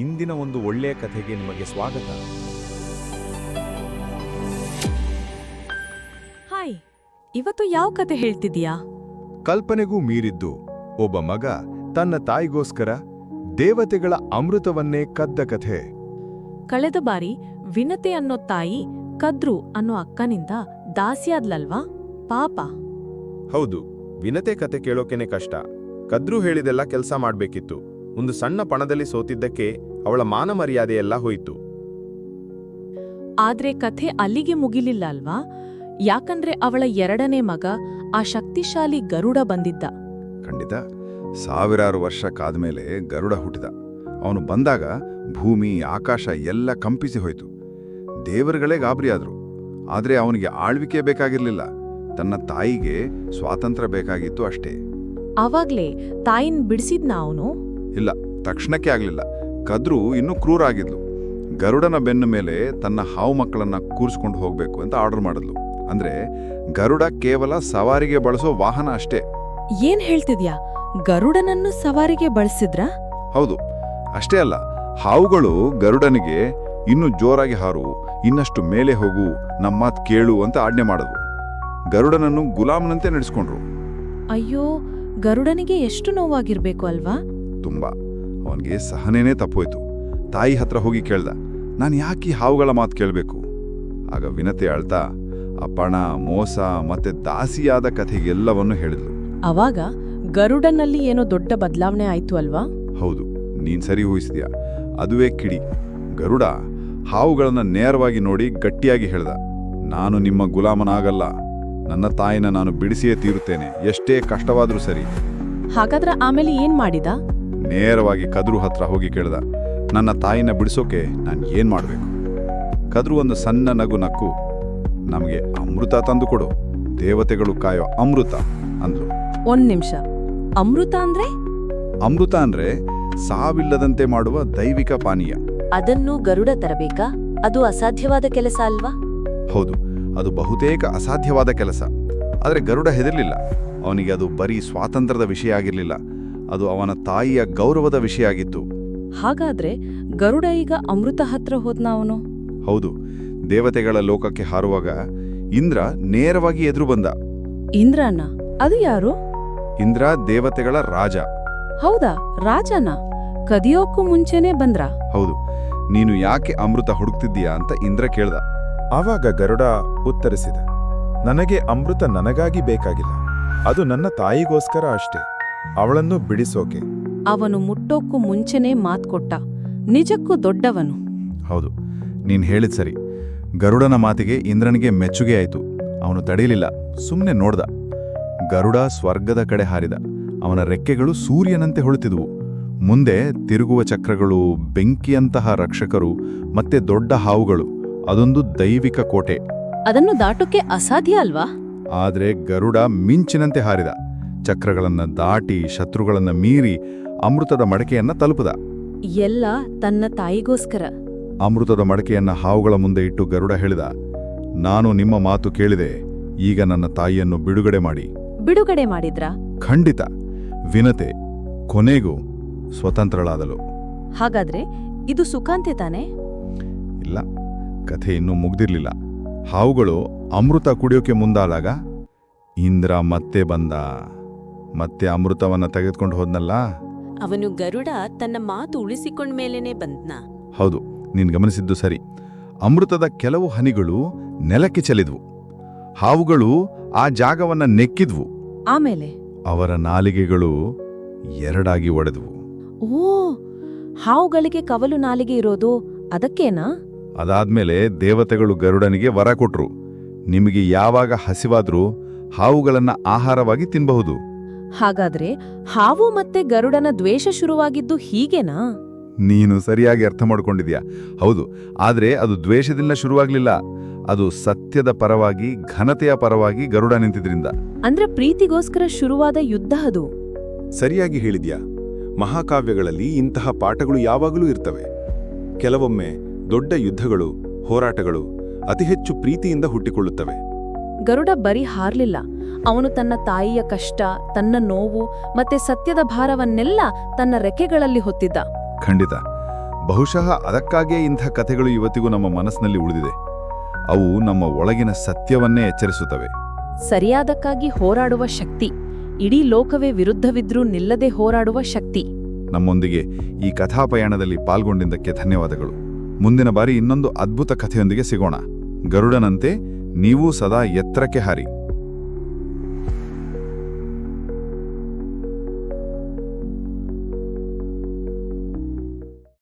ಇಂದಿನ ಒಂದು ಒಳ್ಳೆಯ ಕಥೆಗೆ ನಿಮಗೆ ಸ್ವಾಗತ. ಹಾಯ್ ಇವತ್ತು ಯಾವ ಕತೆ ಹೇಳ್ತಿದ್ಯಾ ಕಲ್ಪನೆಗೂ ಮೀರಿದ್ದು ಒಬ್ಬ ಮಗ ತನ್ನ ತಾಯಿಗೋಸ್ಕರ ದೇವತೆಗಳ ಅಮೃತವನ್ನೇ ಕದ್ದ ಕಥೆ. ಕಳೆದ ಬಾರಿ ವಿನತೆ ಅನ್ನೋ ತಾಯಿ ಕದ್ರು ಅನ್ನೋ ಅಕ್ಕನಿಂದ ದಾಸಿಯಾದ್ಲಲ್ವಾ ಪಾಪ. ಹೌದು ವಿನತೆ ಕತೆ ಕೇಳೋಕೆನೆ ಕಷ್ಟ. ಕದ್ರು ಹೇಳಿದೆಲ್ಲ ಕೆಲಸ ಮಾಡ್ಬೇಕಿತ್ತು. ಒಂದು ಸಣ್ಣ ಪಣದಲ್ಲಿ ಸೋತಿದ್ದಕ್ಕೆ ಅವಳ ಮಾನ ಮರ್ಯಾದೆಯೆಲ್ಲ ಹೋಯಿತು. ಆದ್ರೆ ಕಥೆ ಅಲ್ಲಿಗೆ ಮುಗಿಲಿಲ್ಲ ಅಲ್ವಾ? ಯಾಕಂದ್ರೆ ಅವಳ ಎರಡನೇ ಮಗ ಆ ಶಕ್ತಿಶಾಲಿ ಗರುಡ ಬಂದಿದ್ದ. ಖಂಡಿತ. ಸಾವಿರಾರು ವರ್ಷ ಕಾದ್ಮೇಲೆ ಗರುಡ ಹುಟ್ಟಿದ. ಅವನು ಬಂದಾಗ ಭೂಮಿ ಆಕಾಶ ಎಲ್ಲ ಕಂಪಿಸಿ ಹೋಯಿತು. ದೇವರುಗಳೇ ಗಾಬರಿಯಾದ್ರು ಆದ್ರೆ ಅವನಿಗೆ ಆಳ್ವಿಕೆ ಬೇಕಾಗಿರ್ಲಿಲ್ಲ. ತನ್ನ ತಾಯಿಗೆ ಸ್ವಾತಂತ್ರ್ಯ ಬೇಕಾಗಿತ್ತು ಅಷ್ಟೇ. ಆವಾಗ್ಲೇ ತಾಯಿನ್ ಬಿಡಿಸಿದ್ನ ಅವನು? ಇಲ್ಲ ತಕ್ಷಣಕ್ಕೆ ಆಗಲಿಲ್ಲ. ಕದ್ರು ಇನ್ನೂ ಕ್ರೂರ್ ಆಗಿದ್ಲು ಗರುಡನ ಬೆನ್ನ ಮೇಲೆ ತನ್ನ ಹಾವು ಮಕ್ಕಳನ್ನ ಕೂರಿಸ್ಕೊಂಡು ಹೋಗ್ಬೇಕು ಅಂತ ಆರ್ಡರ್ ಮಾಡಿದ್ಲು. ಅಂದ್ರೆ ಗರುಡ ಕೇವಲ ಸವಾರಿಗೆ ಬಳಸೋ ವಾಹನ ಅಷ್ಟೇ. ಏನ್ ಹೇಳ್ತಿದ್ಯಾ? ಗರುಡನನ್ನು ಸವಾರಿಗೆ ಬಳಸಿದ್ರ? ಹೌದು. ಅಷ್ಟೇ ಅಲ್ಲ ಹಾವುಗಳು ಗರುಡನಿಗೆ ಇನ್ನು ಜೋರಾಗಿ ಹಾರು ಇನ್ನಷ್ಟು ಮೇಲೆ ಹೋಗು ನಮ್ಮ ಮಾತ್ ಕೇಳು ಅಂತ ಆಜ್ಞೆ ಮಾಡಿದ್ವು. ಗರುಡನನ್ನು ಗುಲಾಮನಂತೆ ನಡೆಸ್ಕೊಂಡ್ರು. ಅಯ್ಯೋ ಗರುಡನಿಗೆ ಎಷ್ಟು ನೋವಾಗಿರ್ಬೇಕು ಅಲ್ವಾ? ತುಂಬಾ. ಅವನಿಗೆ ಸಹನೇನೇ ತಪ್ಪೋಯ್ತು. ತಾಯಿ ಹತ್ರ ಹೋಗಿ ಕೇಳ್ದ. ನಾನು ಯಾಕೆ ಹಾವುಗಳ ಮಾತು ಕೇಳಬೇಕು? ಆಗ ವಿನತೆ ಅಳ್ತಾ ಅಪ್ಪಣ ಮೋಸ ಮತ್ತೆ ದಾಸಿಯಾದ ಕಥೆಗೆಲ್ಲವನ್ನು ಹೇಳಿದ್ಲು. ಅವಾಗ ಗರುಡನಲ್ಲಿ ಏನೋ ದೊಡ್ಡ ಬದಲಾವಣೆ ಆಯ್ತು ಅಲ್ವಾ? ಹೌದು ನೀನ್ ಸರಿ ಊಹಿಸಿದ್ಯಾ ಅದುವೇ ಕಿಡಿ. ಗರುಡ ಹಾವುಗಳನ್ನ ನೇರವಾಗಿ ನೋಡಿ ಗಟ್ಟಿಯಾಗಿ ಹೇಳ್ದ. ನಾನು ನಿಮ್ಮ ಗುಲಾಮನಾಗಲ್ಲ. ನನ್ನ ತಾಯಿನ ನಾನು ಬಿಡಿಸಿಯೇ ತೀರುತ್ತೇನೆ. ಎಷ್ಟೇ ಕಷ್ಟವಾದ್ರೂ ಸರಿ. ಹಾಗಾದ್ರೆ ಆಮೇಲೆ ಏನ್ ಮಾಡಿದ? ನೇರವಾಗಿ ಕದ್ರು ಹತ್ರ ಹೋಗಿ ಕೇಳ್ದ ನನ್ನ ತಾಯಿನ ಬಿಡಿಸೋಕೆ ನಾನು ಏನು ಮಾಡಬೇಕು? ಕದ್ರು ಒಂದು ಸಣ್ಣ ನಗು ನಕ್ಕು ನಮಗೆ ಅಮೃತ ತಂದುಕೊಡು ದೇವತೆಗಳು ಕಾಯೋ ಅಮೃತ ಅಂದ್ರು. ಒಂದ್ ನಿಮಿಷ. ಅಮೃತ ಅಂದ್ರೆ? ಅಮೃತ ಅಂದ್ರೆ ಸಾವಿಲ್ಲದಂತೆ ಮಾಡುವ ದೈವಿಕ ಪಾನೀಯ. ಅದನ್ನು ಗರುಡ ತರಬೇಕಾ? ಅದು ಅಸಾಧ್ಯವಾದ ಕೆಲಸ ಅಲ್ವಾ? ಹೌದು ಅದು ಬಹುತೇಕ ಅಸಾಧ್ಯವಾದ ಕೆಲಸ. ಆದರೆ ಗರುಡ ಹೆದರ್ಲಿಲ್ಲ. ಅವನಿಗೆ ಅದು ಬರೀ ಸ್ವಾತಂತ್ರ್ಯದ ವಿಷಯ ಆಗಿರಲಿಲ್ಲ. ಅದು ಅವನ ತಾಯಿಯ ಗೌರವದ ವಿಷಯ ಆಗಿತ್ತು ಹಾಗಾದ್ರೆ ಗರುಡ ಈಗ ಅಮೃತ ಹತ್ರ ಹೋದ್ನ ಅವನು? ಹೌದು ದೇವತೆಗಳ ಲೋಕಕ್ಕೆ ಹಾರುವಾಗ ಇಂದ್ರ ನೇರವಾಗಿ ಎದುರು ಬಂದ. ಇಂದ್ರನ? ಅದು ಯಾರು? ಇಂದ್ರ ದೇವತೆಗಳ ರಾಜ. ಹೌದಾ ರಾಜನ? ಕದಿಯೋಕ್ಕೂ ಮುಂಚೆನೆ ಬಂದ್ರ? ಹೌದು ನೀನು ಯಾಕೆ ಅಮೃತ ಹುಡುಕ್ತಿದ್ದೀಯಾ ಅಂತ ಇಂದ್ರ ಕೇಳ್ದ. ಆವಾಗ ಗರುಡ ಉತ್ತರಿಸಿದ ನನಗೆ ಅಮೃತ ನನಗಾಗಿ ಬೇಕಾಗಿಲ್ಲ ಅದು ನನ್ನ ತಾಯಿಗೋಸ್ಕರ ಅಷ್ಟೇ. ಅವಳನ್ನು ಬಿಡಿಸೋಕೆ. ಅವನು ಮುಟ್ಟೋಕ್ಕೂ ಮುಂಚೆನೇ ಮಾತ್ ಕೊಟ್ಟ ನಿಜಕ್ಕೂ ದೊಡ್ಡವನು. ಹೌದು ನೀನ್ ಹೇಳಿದ್ ಸರಿ. ಗರುಡನ ಮಾತಿಗೆ ಇಂದ್ರನಿಗೆ ಮೆಚ್ಚುಗೆ ಆಯಿತು. ಅವನು ತಡೆಯಲಿಲ್ಲ ಸುಮ್ಮನೆ ನೋಡ್ದ. ಗರುಡ ಸ್ವರ್ಗದ ಕಡೆ ಹಾರಿದ. ಅವನ ರೆಕ್ಕೆಗಳು ಸೂರ್ಯನಂತೆ ಹೊಳುತ್ತಿದ್ವು ಮುಂದೆ ತಿರುಗುವ ಚಕ್ರಗಳು ಬೆಂಕಿಯಂತಹ ರಕ್ಷಕರು ಮತ್ತೆ ದೊಡ್ಡ ಹಾವುಗಳು. ಅದೊಂದು ದೈವಿಕ ಕೋಟೆ. ಅದನ್ನು ದಾಟೋಕೆ ಅಸಾಧ್ಯ ಅಲ್ವಾ? ಆದ್ರೆ ಗರುಡ ಮಿಂಚಿನಂತೆ ಹಾರಿದ. ಚಕ್ರಗಳನ್ನ ದಾಟಿ ಶತ್ರುಗಳನ್ನ ಮೀರಿ ಅಮೃತದ ಮಡಕೆಯನ್ನ ತಲುಪದ. ಎಲ್ಲ ತನ್ನ ತಾಯಿಗೋಸ್ಕರ. ಅಮೃತದ ಮಡಕೆಯನ್ನ ಹಾವುಗಳ ಮುಂದೆ ಇಟ್ಟು ಗರುಡ ಹೇಳಿದ ನಾನು ನಿಮ್ಮ ಮಾತು ಕೇಳಿದೆ ಈಗ ನನ್ನ ತಾಯಿಯನ್ನು ಬಿಡುಗಡೆ ಮಾಡಿ. ಬಿಡುಗಡೆ ಮಾಡಿದ್ರ? ಖಂಡಿತ. ವಿನತೆ ಕೊನೆಗೂ ಸ್ವತಂತ್ರಳಾದಳು ಹಾಗಾದ್ರೆ ಇದು ಸುಖಾಂತೆ ತಾನೆ? ಇಲ್ಲ ಕಥೆ ಇನ್ನೂ ಮುಗ್ದಿರ್ಲಿಲ್ಲ. ಹಾವುಗಳು ಅಮೃತ ಕುಡಿಯೋಕೆ ಮುಂದಾದಾಗ ಇಂದ್ರ ಮತ್ತೆ ಬಂದ. ಮತ್ತೆ ಅಮೃತವನ್ನ ತೆಗೆದುಕೊಂಡು ಹೋದ್ನಲ್ಲ? ಅವನು ಗರುಡ ತನ್ನ ಮಾತು ಉಳಿಸಿಕೊಂಡ ಮೇಲೇನೆ ಬಂದ್ನ. ಹೌದು ನೀನ್ ಗಮನಿಸಿದ್ದು ಸರಿ. ಅಮೃತದ ಕೆಲವು ಹನಿಗಳು ನೆಲಕ್ಕೆ ಚೆಲಿದ್ವು ಹಾವುಗಳು ಆ ಜಾಗವನ್ನ ನೆಕ್ಕಿದ್ವು. ಆಮೇಲೆ? ಅವರ ನಾಲಿಗೆಗಳು ಎರಡಾಗಿ ಒಡೆದ್ವು. ಓ ಹಾವುಗಳಿಗೆ ಕವಲು ನಾಲಿಗೆ ಇರೋದು ಅದಕ್ಕೇನಾ? ಅದಾದ್ಮೇಲೆ ದೇವತೆಗಳು ಗರುಡನಿಗೆ ವರ ಕೊಟ್ರು. ನಿಮಗೆ ಯಾವಾಗ ಹಸಿವಾದ್ರೂ ಹಾವುಗಳನ್ನ ಆಹಾರವಾಗಿ ತಿನ್ನಬಹುದು ಹಾಗಾದ್ರೆ ಹಾವು ಮತ್ತೆ ಗರುಡನ ದ್ವೇಷ ಶುರುವಾಗಿದ್ದು ಹೀಗೆನಾ? ನೀನು ಸರಿಯಾಗಿ ಅರ್ಥ ಮಾಡ್ಕೊಂಡಿದ್ಯಾ? ಹೌದು ಆದ್ರೆ ಅದು ದ್ವೇಷದಿಂದ ಶುರುವಾಗ್ಲಿಲ್ಲ. ಅದು ಸತ್ಯದ ಪರವಾಗಿ ಘನತೆಯ ಪರವಾಗಿ ಗರುಡ ನಿಂತಿದ್ರಿಂದ. ಅಂದ್ರೆ ಪ್ರೀತಿಗೋಸ್ಕರ ಶುರುವಾದ ಯುದ್ಧ ಅದು. ಸರಿಯಾಗಿ ಹೇಳಿದ್ಯಾ? ಮಹಾಕಾವ್ಯಗಳಲ್ಲಿ ಇಂತಹ ಪಾಠಗಳು ಯಾವಾಗಲೂ ಇರ್ತವೆ. ಕೆಲವೊಮ್ಮೆ ದೊಡ್ಡ ಯುದ್ಧಗಳು ಹೋರಾಟಗಳು ಅತಿ ಹೆಚ್ಚು ಪ್ರೀತಿಯಿಂದ ಹುಟ್ಟಿಕೊಳ್ಳುತ್ತವೆ. ಗರುಡ ಬರೀ ಹಾರ್ಲಿಲ್ಲ. ಅವನು ತನ್ನ ತಾಯಿಯ ಕಷ್ಟ ತನ್ನ ನೋವು ಮತ್ತೆ ಸತ್ಯದ ಭಾರವನ್ನೆಲ್ಲ ತನ್ನ ರೆಕೆಗಳಲ್ಲಿ ಹೊತ್ತಿದ್ದ. ಖಂಡಿತ. ಬಹುಶಃ ಅದಕ್ಕಾಗಿಯೇ ಇಂಥ ಕಥೆಗಳು ಇವತ್ತಿಗೂ ನಮ್ಮ ಮನಸ್ಸಿನಲ್ಲಿ ಉಳಿದಿದೆ. ಅವು ನಮ್ಮ ಒಳಗಿನ ಸತ್ಯವನ್ನೇ ಎಚ್ಚರಿಸುತ್ತವೆ. ಸರಿಯಾದಕ್ಕಾಗಿ ಹೋರಾಡುವ ಶಕ್ತಿ ಇಡೀ ಲೋಕವೇ ವಿರುದ್ಧವಿದ್ರೂ ನಿಲ್ಲದೆ ಹೋರಾಡುವ ಶಕ್ತಿ. ನಮ್ಮೊಂದಿಗೆ ಈ ಕಥಾಪಯಾಣದಲ್ಲಿ ಪಾಲ್ಗೊಂಡಿದ್ದಕ್ಕೆ ಧನ್ಯವಾದಗಳು. ಮುಂದಿನ ಬಾರಿ ಇನ್ನೊಂದು ಅದ್ಭುತ ಕಥೆಯೊಂದಿಗೆ ಸಿಗೋಣ. ಗರುಡನಂತೆ ನೀವೂ ಸದಾ ಎತ್ತರಕ್ಕೆ ಹಾರಿ.